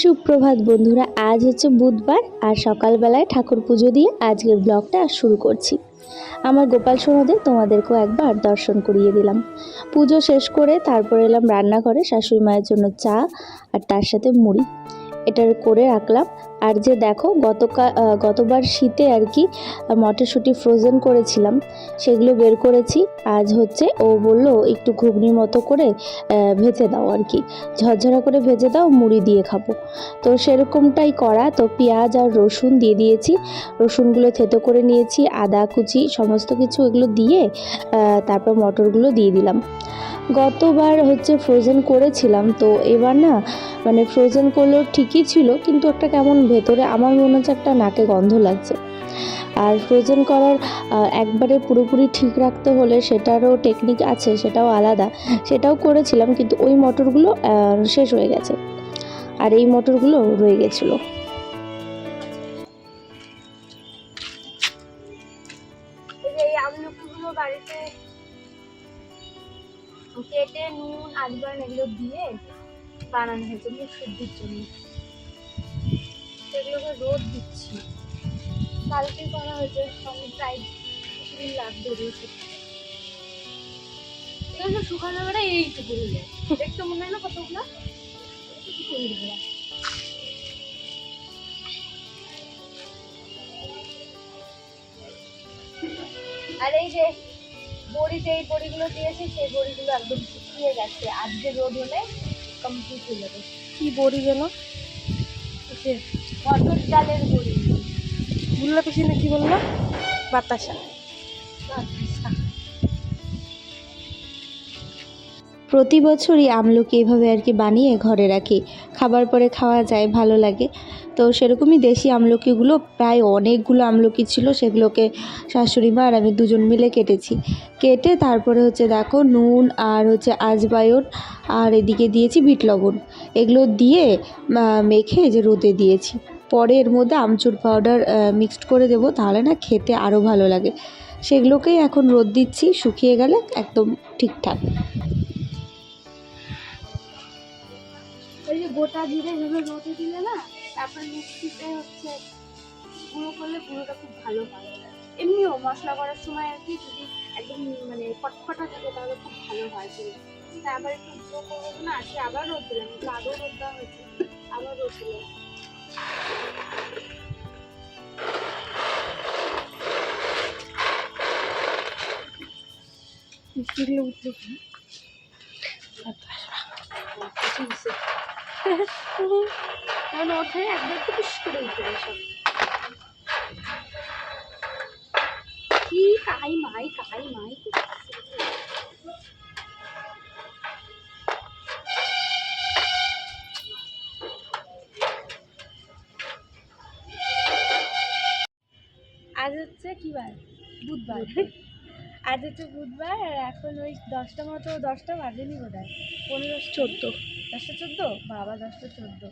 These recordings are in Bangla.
সুপ্রভাত বন্ধুরা, আজ হচ্ছে বুধবার আর সকালবেলায় ঠাকুর পুজো দিয়ে আজকের ব্লগটা শুরু করছি। আমার গোপাল সোনাদের তোমাদেরকেও একবার দর্শন করিয়ে দিলাম। পুজো শেষ করে তারপর এলাম রান্নাঘরে শাশুড়ি মায়ের জন্য চা আর তার সাথে মুড়ি। এটা করে রাখলাম আর যে দেখো গতকাল গতবার শীতে আর কি মটরশুঁটি ফ্রোজেন করেছিলাম, সেগুলো বের করেছি। আজ হচ্ছে ও বলল, একটু ঘুগনির মতো করে ভেজে দাও আর কি। ঝরঝরা করে ভেজে দাও, মুড়ি দিয়ে খাব। তো সেরকমটাই করা। তো পেঁয়াজ আর রসুন দিয়ে দিয়েছি। রসুনগুলো থেতো করে নিয়েছি, আদা, কুচি, সমস্ত কিছু এগুলো দিয়ে তারপর মটরগুলো দিয়ে দিলাম। গতবার হচ্ছে ফ্রোজেন করেছিলাম, তো এবার না মানে ফ্রোজেন করলেও ঠিকই ছিল, কিন্তু একটা কেমন ভেতরে আমার মনে হচ্ছে একটা নাকে গন্ধ লাগছে। আর ফ্রোজেন করার একবারে পুরোপুরি ঠিক রাখতে হলে সেটারও টেকনিক আছে, সেটাও আলাদা। সেটাও করেছিলাম, কিন্তু ওই মটরগুলো শেষ হয়ে গেছে। আর এই মটরগুলো রয়ে গেছিল। কেটে নুন আজবান এগুলো দিয়ে বানানো হয়েছে মুখ শুদ্ধির জন্য। সেগুলোকে রোদ দিচ্ছি। কালকে করা হয়েছে সঙ্গে প্রায় কিছুদিন লাগবে দিতে। এগুলো শুকানো বেড়া এইটুকু হলে দেখতে মনে হয় না কতগুলো আর এই যে বড়ি যে এই বড়িগুলো দিয়েছি সেই বড়িগুলো একদম শুকিয়ে গেছে। আজকে রোদ হলে কমপ্লিট হয়ে যাবে। কি বড়ি যেন? মটর ডালের বড়ি। বুল্লা পিছনে কি বলল? বাতাসা। প্রতি বছরই আমলকি এভাবে আর কি বানিয়ে ঘরে রাখি। খাবার পরে খাওয়া যায়, ভালো লাগে। তো সেরকমই দেশি আমলকিগুলো, প্রায় অনেকগুলো আমলকি ছিল, সেগুলোকে শাশুড়ি মা আর আমি দুজন মিলে কেটেছি। কেটে তারপরে হচ্ছে দেখো নুন আর হচ্ছে আজবায়ন আর এদিকে দিয়েছি বিট লবণ। এগুলো দিয়ে মেখে যে রোদে দিয়েছি। পরে এর মধ্যে আমচুর পাউডার মিক্সড করে দেবো, তাহলে না খেতে আরও ভালো লাগে। সেগুলোকেই এখন রোদ দিচ্ছি, শুকিয়ে গেলে একদম ঠিকঠাক। গোটা জিরে এভাবে রোদে দিলে না তারপর মিক্সিতে হচ্ছে গুঁড়ো করলে গুঁড়োটা খুব ভালো হয়। এমনিও মশলা করার সময় আর কি যদি একদম মানে ফটফটা থাকে তাহলে খুব ভালো হয় কিন্তু আবার একটু গুঁড়ো করব না সে আবার রোদ দিলাম একটু আগেও রোদ দেওয়া হয়েছে আবার রোদ দিলাম। মিষ্টিগুলো উঠল কারণ ওঠে একবার টুকুস করে উঠে সব কি কাই মাই কাই মাই। আজ হচ্ছে কি বার? বুধবার। আজ হচ্ছে বুধবার আর এখন ওই দশটা মতো দশটা বাজেনি বোধ হয় পনেরো চোদ্দ। দশটা চোদ্দ? বাবা দশটা চোদ্দ।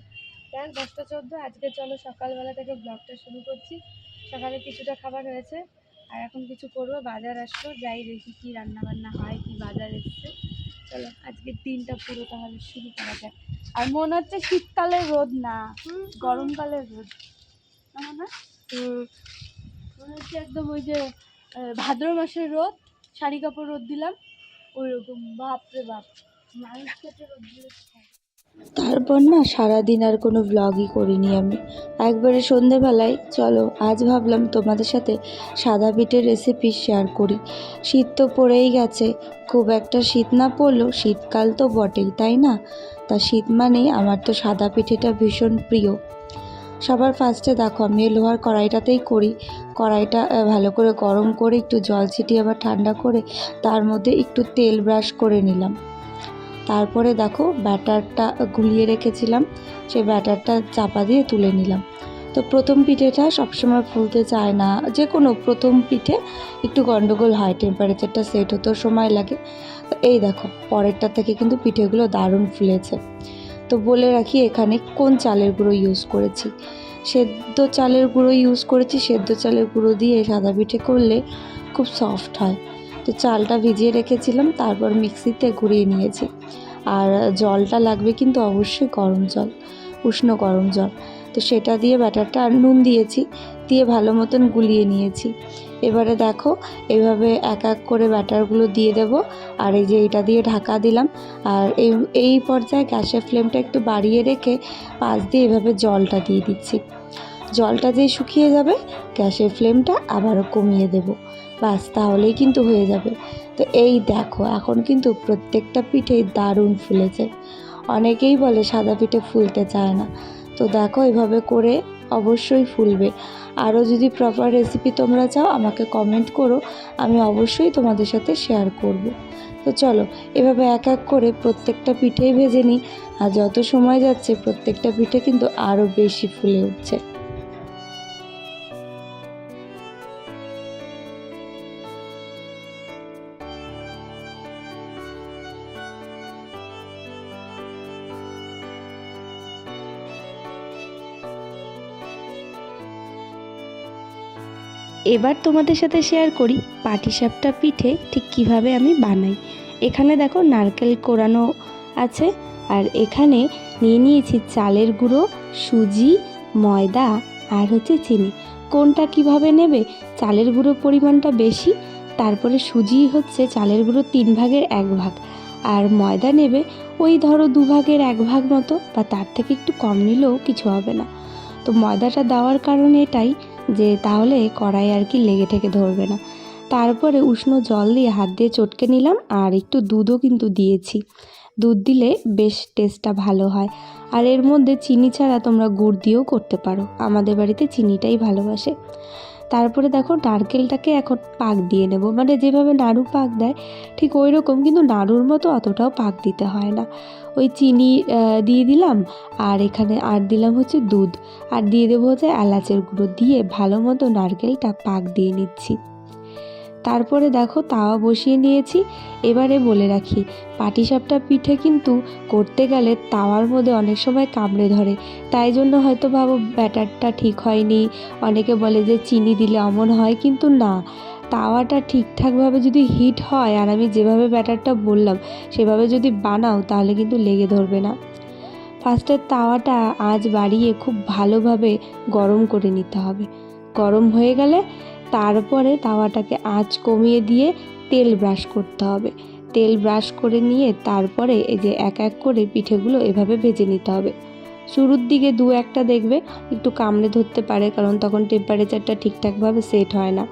দেখ দশটা চোদ্দ। আজকে চলো সকালবেলা থেকে ব্লগটা শুরু করছি। সকালে কিছুটা খাবার হয়েছে আর এখন কিছু করব বাজার আসলো। যাই দেখি কী রান্না বান্না হয় কি বাজার এসছে। চলো আজকে দিনটা পুরো তাহলে শুরু করা যাক। আর মনে হচ্ছে শীতকালের রোদ না। গরমকালের রোদ। না মনে হচ্ছে একদম ওই যে ভাদ্র মাসের রোদ। শাড়ি কাপড় রোদ দিলাম ওই রকম বাপরে বাপ। তারপর না সারাদিন আর কোনো ভ্লগই করিনি আমি। একবারে সন্ধেবেলায়, চলো, আজ ভাবলাম তোমাদের সাথে সাদা পিঠের রেসিপি শেয়ার করি। শীত তো পড়েই গেছে, খুব একটা শীত না পড়লেও শীতকাল তো বটেই, তাই না? তা শীত মানেই আমার তো সাদা পিঠেটা ভীষণ প্রিয়। সবার ফার্স্টে দেখো, আমি লোহার কড়াইটাতেই করি। কড়াইটা ভালো করে গরম করে একটু জল ছিটিয়ে আবার ঠান্ডা করে তার মধ্যে একটু তেল ব্রাশ করে নিলাম। তারপরে দেখো, ব্যাটারটা গুলিয়ে রেখেছিলাম, সেই ব্যাটারটা চাপা দিয়ে তুলে নিলাম। তো প্রথম পিঠেটা সবসময় ফুলতে চায় না যে কোনো প্রথম পিঠে একটু গন্ডগোল হয় টেম্পারেচারটা সেট হতেও সময় লাগে। এই দেখো পরেরটা থেকে কিন্তু পিঠেগুলো দারুণ ফুলেছে। তো বলে রাখি, এখানে কোন চালের গুঁড়ো ইউজ করেছি? সেদ্ধ চালের গুঁড়ো ইউজ করেছি, সেদ্ধ চালের গুঁড়ো দিয়ে সাদা পিঠে করলে খুব সফট হয়। তো চালটা ভিজিয়ে রেখেছিলাম, তারপর মিক্সিতে ঘুরিয়ে নিয়েছি। আর জলটা লাগবে কিন্তু অবশ্যই গরম জল, উষ্ণ গরম জল। তো সেটা দিয়ে ব্যাটারটা আর নুন দিয়েছি। দিয়ে ভালো মতন গুলিয়ে নিয়েছি। এবারে দেখো, এভাবে এক এক করে ব্যাটারগুলো দিয়ে দেব। আর এই যে এটা দিয়ে ঢাকা দিলাম। আর এই এই পর্যায়ে গ্যাসের ফ্লেমটা একটু বাড়িয়ে রেখে পাশ দিয়ে এভাবে জলটা দিয়ে দিচ্ছি। জলটা যেই শুকিয়ে যাবে, গ্যাসের ফ্লেমটা আবারও কমিয়ে দেব। বাস তাহলেই কিন্তু হয়ে যাবে। তো এই দেখো, এখন কিন্তু প্রত্যেকটা পিঠে দারুণ ফুলেছে। অনেকেই বলে সাদা পিঠে ফুলতে চায় না। তো দেখো, এভাবে করে অবশ্যই ফুলবে। আরও যদি প্রপার রেসিপি তোমরা চাও, আমাকে কমেন্ট করো, আমি অবশ্যই তোমাদের সাথে শেয়ার করব। তো চলো, এভাবে এক এক করে প্রত্যেকটা পিঠেই ভেজে নিই। আর যত সময় যাচ্ছে, প্রত্যেকটা পিঠে কিন্তু আরও বেশি ফুলে উঠছে। এবার তোমাদের সাথে শেয়ার করি পাটিসাপটা পিঠে ঠিক কীভাবে আমি বানাই। এখানে দেখো নারকেল কোরানো আছে আর এখানে নিয়ে নিয়েছি চালের গুঁড়ো, সুজি, ময়দা আর হচ্ছে চিনি। কোনটা কীভাবে নেবে? চালের গুঁড়ো পরিমাণটা বেশি, তারপরে সুজি হচ্ছে চালের গুঁড়ো তিন ভাগের এক ভাগ। আর ময়দা নেবে ওই ধরো দু ভাগের এক ভাগ মতো বা তার থেকে একটু কম নিলেও কিছু হবে না। তো ময়দাটা দেওয়ার কারণে এটাই যে তাহলে কড়াই আর কি লেগে থেকে ধরবে না। তারপরে উষ্ণ জল দিয়ে হাত দিয়ে চটকে নিলাম আর একটু দুধও কিন্তু দিয়েছি। দুধ দিলে বেশ টেস্টটা ভালো হয়। আর এর মধ্যে চিনি ছাড়া তোমরা গুড় দিয়েও করতে পারো। আমাদের বাড়িতে চিনিটাই ভালোবাসে। তারপরে দেখো নারকেলটাকে এখন পাক দিয়ে নেব। মানে যেভাবে নাড়ু পাক দেয়, ঠিক ওই রকম কিন্তু নাড়ুর মতো অতটাও পাক দিতে হয় না। ওই চিনি দিয়ে দিলাম, আর এখানে আর দিলাম হচ্ছে দুধ। আর দিয়ে দেবো হচ্ছে এলাচের গুঁড়ো দিয়ে ভালো মতো নারকেলটা পাক দিয়ে নিচ্ছি। তারপরে দেখো তাওয়া বসিয়ে নিয়েছি। এবারে বলে রাখি, পাটিসাপটা পিঠে কিন্তু করতে গেলে তাওয়ার মধ্যে অনেক সময় কামড়ে ধরে। তাই জন্য হয়তো ভাবো ব্যাটারটা ঠিক হয়নি, অনেকে বলে যে চিনি দিলে অমন হয়, কিন্তু না। তাওয়াটা ঠিকঠাকভাবে যদি হিট হয়, আর আমি যেভাবে ব্যাটারটা বললাম, সেভাবে যদি বানাও, তাহলে কিন্তু লেগে ধরবে না। ফার্স্টে তাওয়াটা আজ বাড়িয়ে খুব ভালোভাবে গরম করে নিতে হবে। গরম হয়ে গেলে তারপরে তাওয়াটাকে আঁচ কমিয়ে দিয়ে তেল ব্রাশ করতে হবে। তেল ব্রাশ করে নিয়ে তারপরে এই যে এক এক করে পিঠেগুলো এভাবে ভেজে নিতে হবে। শুরুর দিকে দু একটা দেখবে, একটু কামড়ে ধরতে পারে কারণ তখন টেম্পারেচারটা ঠিকঠাকভাবে সেট হয় না।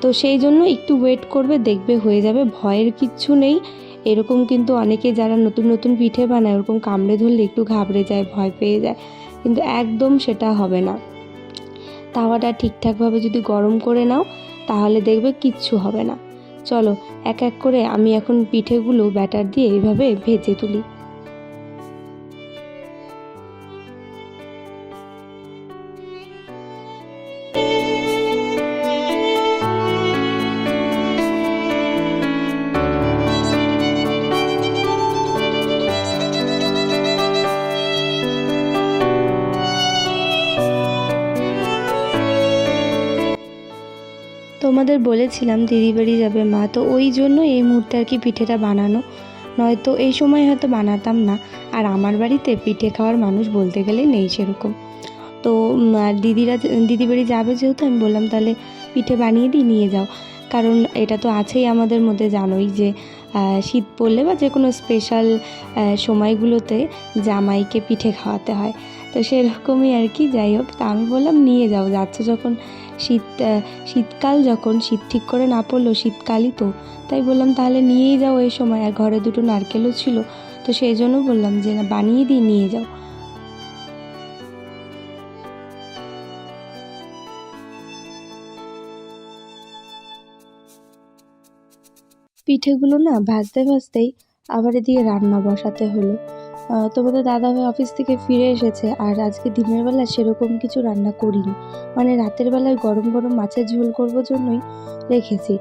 তো সেই জন্য একটু ওয়েট করবে, দেখবে হয়ে যাবে, ভয়ের কিচ্ছু নেই। এরকম কিন্তু অনেকে যারা নতুন নতুন পিঠে বানায়, ওরকম কামড়ে ধরলে একটু ঘাবড়ে যায়, ভয় পেয়ে যায়। কিন্তু একদম সেটা হবে না। তাওয়াটা ঠিকঠাকভাবে যদি গরম করে নাও, তাহলে দেখবে কিচ্ছু হবে না। চলো, এক এক করে আমি এখন পিঠেগুলো ব্যাটার দিয়ে এইভাবে ভেজে তুলি। তোমাদের বলেছিলাম দিদি বাড়ি যাবে মা, তো ওই জন্য এই মুহূর্তে আর কি পিঠেটা বানানো। নয়তো এই সময় হয়তো বানাতাম না। আর আমার বাড়িতে পিঠে খাওয়ার মানুষ বলতে গেলে নেই সেরকম। তো দিদিরা দিদি বাড়ি যাবে যেহেতু আমি বললাম তাহলে পিঠে বানিয়ে দিই, নিয়ে যাও। কারণ এটা তো আছেই আমাদের মধ্যে, জানোই যে শীত পড়লে বা যে কোনো স্পেশাল সময়গুলোতে জামাইকে পিঠে খাওয়াতে হয়। তো সেরকমই আর কি, যাই হোক, তা আমি বললাম নিয়ে যাও, যাচ্ছ যখন শীত শীতকাল যখন শীত ঠিক করে না পড়ল, শীতকালই তো। তাই বললাম, তাহলে নিয়েই যাও এই সময়। আর ঘরে দুটো নারকেলও ছিল, তো সেই জন্য বললাম যে, না, বানিয়ে দিয়ে নিয়ে যাও। পিঠেগুলো না ভাজতে ভাজতেই আবার এদিকে রান্না বসাতে হলো। তোমাদের দাদাভাই অফিস থেকে ফিরে এসেছে, আর আজকে দিনের বেলা সেরকম কিছু রান্না করিনি। মানে রাতের বেলায় গরম গরম মাছের ঝোল করব জন্যই রেখেছি।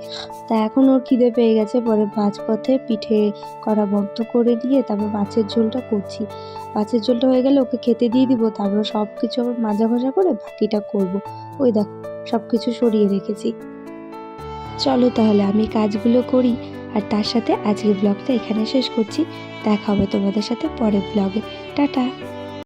তা এখন ওর খিদে পেয়ে গেছে, পরে মাঝপথে পিঠে করা বন্ধ করে দিয়ে তারপর মাছের ঝোলটা করছি। মাছের ঝোলটা হয়ে গেলে ওকে খেতে দিয়ে দিব, তারপর সব কিছু আবার মাজা ভাজা করে বাকিটা করব। ওই দেখো সব কিছু সরিয়ে রেখেছি। চলো তাহলে, আমি কাজগুলো করি। আর তার সাথে আজকের ব্লগটা এখানে শেষ করছি। দেখা হবে তোমাদের সাথে পরের ব্লগে টাটা।